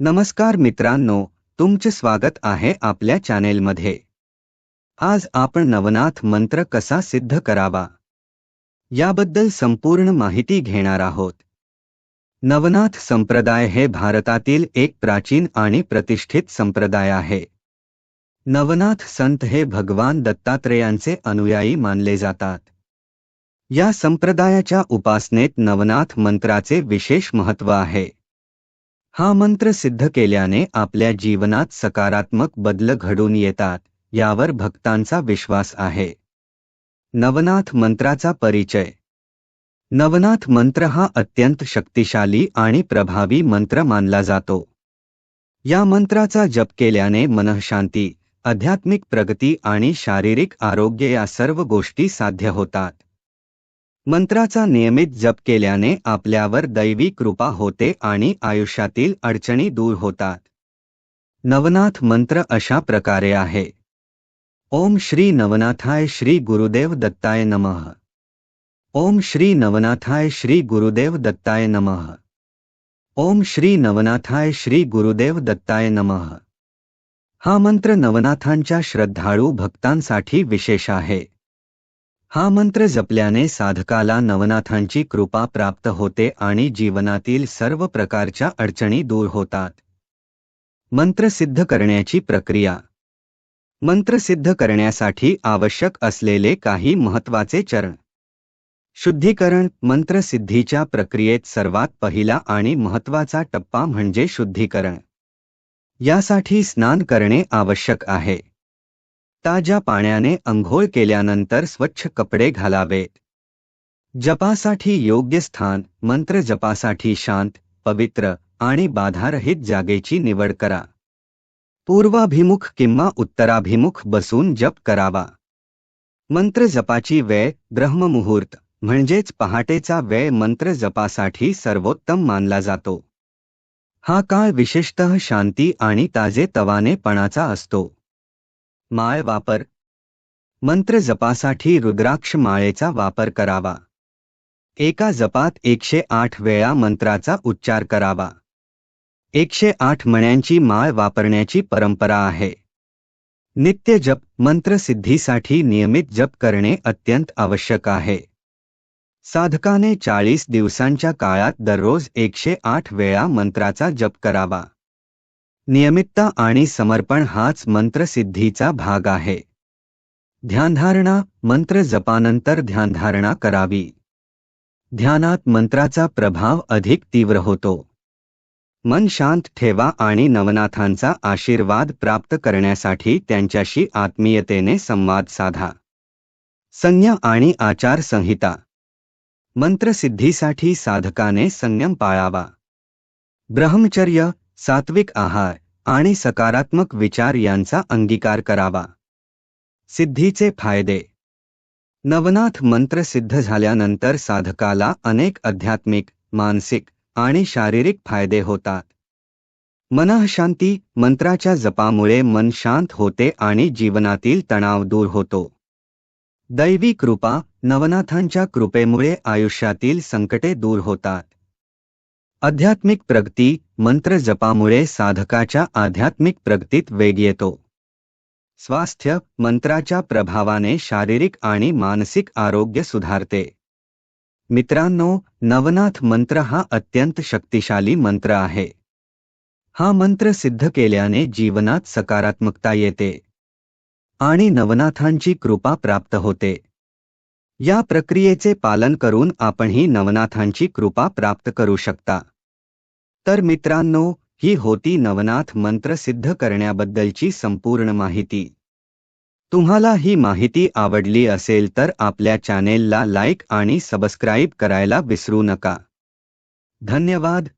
नमस्कार मित्रांनो तुमचे स्वागत आहे आपल्या चॅनेलमध्ये. आज आपण नवनाथ मंत्र कसा सिद्ध करावा? याबद्दल संपूर्ण माहिती घेणार आहोत. नवनाथ संप्रदाय हे भारतातील एक प्राचीन आणि प्रतिष्ठित संप्रदाय आहे. नवनाथ संत हे भगवान दत्तात्रेयांचे अनुयायी मानले जातात. या संप्रदायाच्या उपासनेत नवनाथ मंत्राचे विशेष महत्त्व आहे. हा मंत्र सिद्ध केल्याने आपल्या जीवनात सकारात्मक बदल घडून येतात यावर भक्तांचा विश्वास आहे. नवनाथ मंत्राचा परिचय. नवनाथ मंत्र हा अत्यंत शक्तिशाली आणि प्रभावी मंत्र मानला जातो. या मंत्राचा जप केल्याने मनःशांती आध्यात्मिक प्रगती आणि शारीरिक आरोग्य या सर्व गोष्टी साध्य होतात. मंत्राचा नियमित जप केल्याने आपल्यावर दैवी कृपा होते आणि आयुष्यातील अडचणी दूर होतात. नवनाथ मंत्र अशा प्रकारे आहे. ओम श्री नवनाथाय श्री गुरुदेव दत्ताय नमः. ओम श्री नवनाथाय श्री गुरुदेव दत्ताय नमः. ओम श्री नवनाथाय श्री गुरुदेव दत्ताय नमः. हा मंत्र नवनाथांच्या श्रद्धाळू भक्तांसाठी विशेष आहे. हा मंत्र जपल्याने साधकाला नवनाथांची कृपा प्राप्त होते आणि जीवनातील सर्व प्रकारच्या अडचणी दूर होतात. मंत्र सिद्ध करण्याची प्रक्रिया. मंत्र सिद्ध करण्यासाठी आवश्यक असलेले काही महत्त्वाचे चरण. शुद्धीकरण मंत्रसिद्धीच्या प्रक्रियेत सर्वात पहिला आणि महत्त्वाचा टप्पा म्हणजे शुद्धीकरण. यासाठी स्नान करणे आवश्यक आहे. ताज्या पाण्याने अंघोळ केल्यानंतर स्वच्छ कपडे घालावेत. जपासाठी योग्य स्थान मंत्र जपासाठी शांत पवित्र आणि बाधारहित जागेची निवड करा. पूर्वाभिमुख किंवा उत्तराभिमुख बसून जप करावा. मंत्र जपाची वेळ ब्रह्ममुहूर्त म्हणजेच पहाटेचा वेळ मंत्र जपासाठी सर्वोत्तम मानला जातो. हा काळ विशेषतः शांती आणि ताजे तवानेपणाचा असतो. माळ वापर. मंत्र जपासाठी रुद्राक्ष माळेचा वापर करावा. एका जपात एकशे आठ वेळा मंत्राचा उच्चार करावा. एकशे आठ मण्यांची माळ वापरण्याची परंपरा आहे. नित्य जप मंत्रसिद्धीसाठी नियमित जप करणे अत्यंत आवश्यक आहे. साधकाने चाळीस दिवसांच्या काळात दररोज एकशे आठ वेळा मंत्राचा जप करावा. नियमितता आणि समर्पण हाच मंत्रसिद्धीचा भाग आहे. ध्यानधारणा मंत्र जपानंतर ध्यानधारणा करावी. ध्यानात मंत्राचा प्रभाव अधिक तीव्र होतो. मन शांत ठेवा आणि नवनाथांचा आशीर्वाद प्राप्त करण्यासाठी त्यांच्याशी आत्मीयतेने संवाद साधा. संज्ञा आणि आचारसंहिता मंत्रसिद्धीसाठी साधकाने संयम पाळावा. ब्रह्मचर्य सात्विक आहार आणि सकारात्मक विचार यांचा अंगीकार करावा. सिद्धीचे फायदे. नवनाथ मंत्र सिद्ध झाल्यानंतर साधकाला अनेक आध्यात्मिक मानसिक आणि शारीरिक फायदे होतात. मनःशांती मंत्राच्या जपामुळे मन शांत होते आणि जीवनातील तणाव दूर होतो. दैवी कृपा नवनाथांच्या कृपेमुळे आयुष्यातील संकटे दूर होतात. आध्यात्मिक प्रगती मंत्र जपामुळे साधकाच्या आध्यात्मिक प्रगतीत वेग येतो. स्वास्थ्य मंत्राच्या प्रभावाने शारीरिक आणि मानसिक आरोग्य सुधारते. मित्रांनो नवनाथ मंत्र हा अत्यंत शक्तिशाली मंत्र आहे. हा मंत्र सिद्ध केल्याने जीवनात सकारात्मकता येते. आणि नवनाथांची कृपा प्राप्त होते. या प्रक्रियेचे पालन करून आपणही नवनाथांची कृपा प्राप्त करू शकता. तर मित्रांनो ही होती नवनाथ मंत्र सिद्ध करण्याबद्दलची संपूर्ण माहिती. तुम्हाला ही माहिती आवडली असेल तर आपल्या चॅनेलला लाईक आणि सबस्क्राईब करायला विसरू नका. धन्यवाद.